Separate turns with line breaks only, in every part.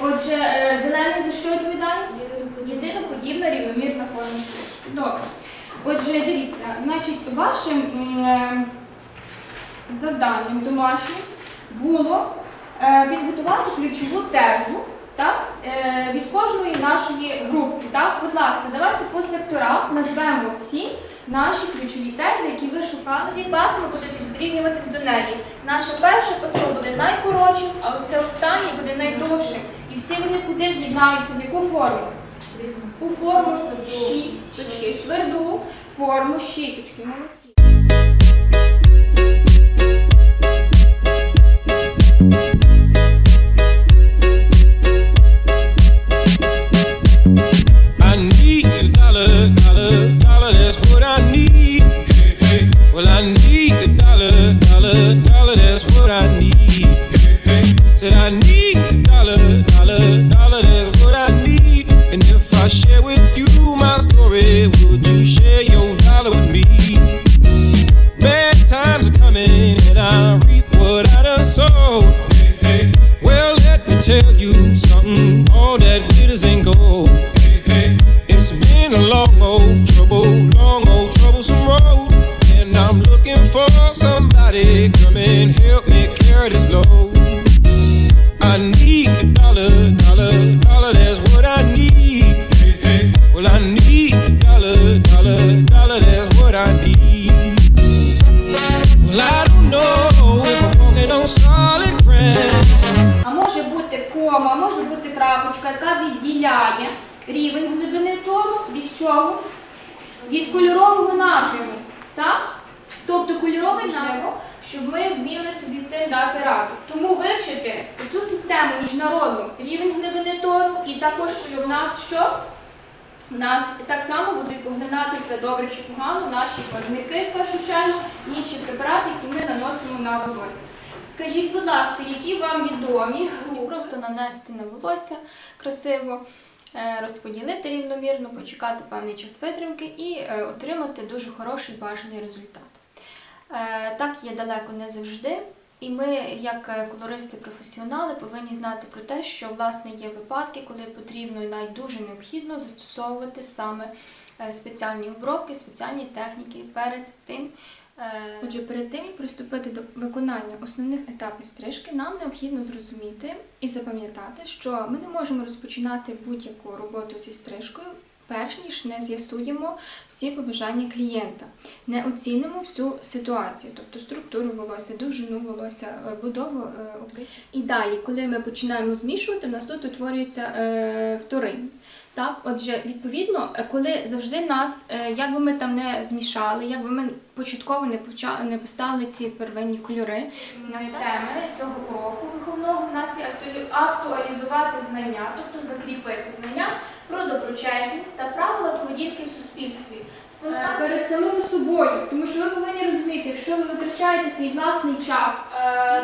Отже, е, зелений за що відповідає? Єдиноподібна рівномірна форма. Добре. Отже, дивіться, значить, вашим е, завданням домашнім було е, підготувати ключову тезу так, від кожної нашої групки. Так? Будь ласка, давайте по секторах назвемо всі наші ключові тези, які ви шукали. Всі пасми будуть зрівнюватись до неї. Наше перше пасмо буде найкоротшим, а ось це останнє буде найдовшим. І всі вони куди з'єднаються, в яку форму? У форму щіточки, тверду форму щіточки. Молодці.
Tell you
бути крапочка, яка відділяє рівень глибини тону від чого? Від кольорового напряму. Так? Тобто кольоровий напрямок, щоб ми вміли собі з тим дати раду. Тому вивчити цю систему міжнародну рівень глибини тону і також, щоб в нас що? У нас так само будуть поглинатися добре чи погано наші барвники в першу чергу, інші препарати, які ми на волосся. Скажіть, будь ласка, які вам відомі? Просто нанести на волосся красиво, е, розподілити рівномірно, почекати певний час витримки і е, отримати дуже хороший бажаний результат. Е, Так є далеко не завжди. І ми, як колористи-професіонали, повинні знати про те, що власне є випадки, коли потрібно і навіть дуже необхідно застосовувати саме спеціальні обробки, спеціальні техніки перед тим. Е, Отже, перед тим як приступити до виконання основних етапів стрижки, нам необхідно зрозуміти і запам'ятати, що ми не можемо розпочинати будь-яку роботу зі стрижкою. Перш ніж не з'ясуємо всі побажання клієнта, не оцінимо всю ситуацію, тобто структуру волосся, довжину волосся, е, будову е, обличчя. І далі, коли ми починаємо змішувати, в нас тут утворюється вторинні. Так, отже, відповідно, е, коли завжди нас, е, як би ми там не змішали, як би ми початково не почали не поставили ці первинні кольори, нас теми цього уроку виховного в нас є актуалізувати знання, тобто закріпити знання про доброчесність та правила поведінки в суспільстві. Е, Перед самим собою, тому що ви повинні розуміти, якщо ви витрачаєте свій власний час,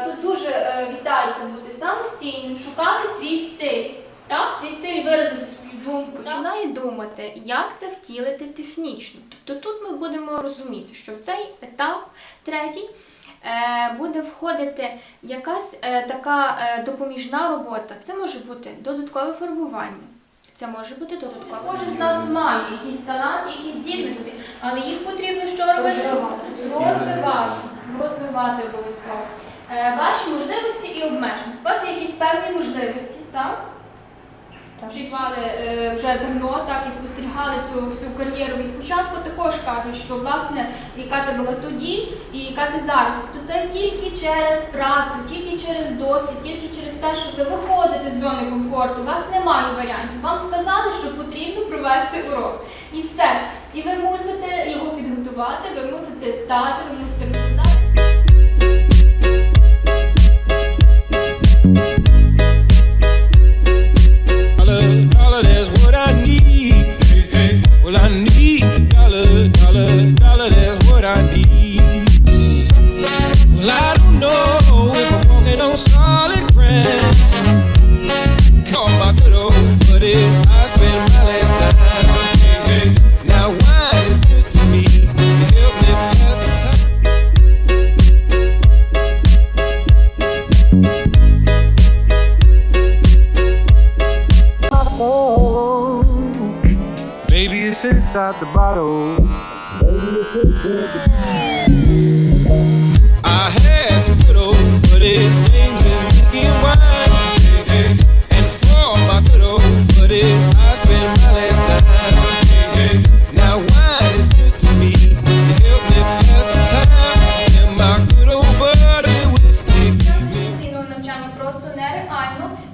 то дуже вітається бути самостійним, шукати свій стиль, так, свій стиль виразити. Починає думати, як це втілити технічно. Тобто тут ми будемо розуміти, що в цей етап третій е, буде входити якась е, така е, допоміжна робота. Це може бути додаткове фарбування. Це може бути додатково. Кожен з нас має якісь таланти, якісь здібності, але їх потрібно що робити? Розвивати. Розвивати обов'язково. Ваші можливості і обмеження. У вас є якісь певні можливості, так? Вживали е, вже давно, так і спостерігали цю всю кар'єру від початку. Також кажуть, що власне яка ти була тоді і яка ти зараз. Тобто це тільки через працю, тільки через досвід, тільки через те, що ви виходите з зони комфорту. У вас немає варіантів. Вам сказали, що потрібно провести урок. І все. І ви мусите його підготувати, ви мусите стати, ви мусите
a dollar, that's what I need. Well, I don't know if I'm walking on solid ground. Call my good old buddy, I my last dime. Now wine is good to me. It me pass the time. It's inside the
bottle.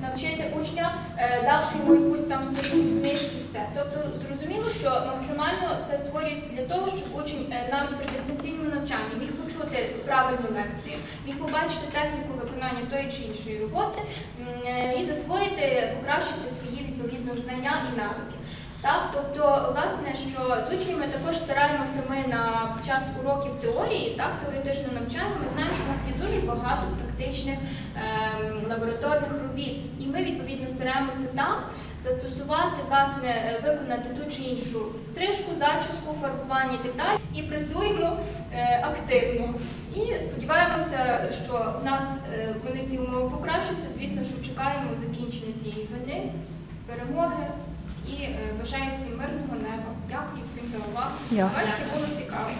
Навчити учня, е, давши йому якусь там сторінку з книжки і все. Тобто зрозуміло, що максимально це створюється для того, щоб учень е, навіть при дистанційному навчанні міг почути правильну лекцію, міг побачити техніку виконання тої чи іншої роботи е, і засвоїти, покращити свої відповідно знання і навики. Так, тобто, власне, що з учнями також стараємося ми на час уроків теорії, так, теоретичного навчання, ми знаємо, що у нас є дуже багато практичних ем, лабораторних робіт. І ми відповідно стараємося там застосувати, власне, е, виконати ту чи іншу стрижку, зачіску, фарбування і так далі. І працюємо е, активно. І сподіваємося, що в нас е, вони ці умови покращаться. Звісно, що чекаємо закінчення цієї вини, перемоги і бажаю всім мирного неба. Дякую всім за увагу.
Вам
ще було цікаво.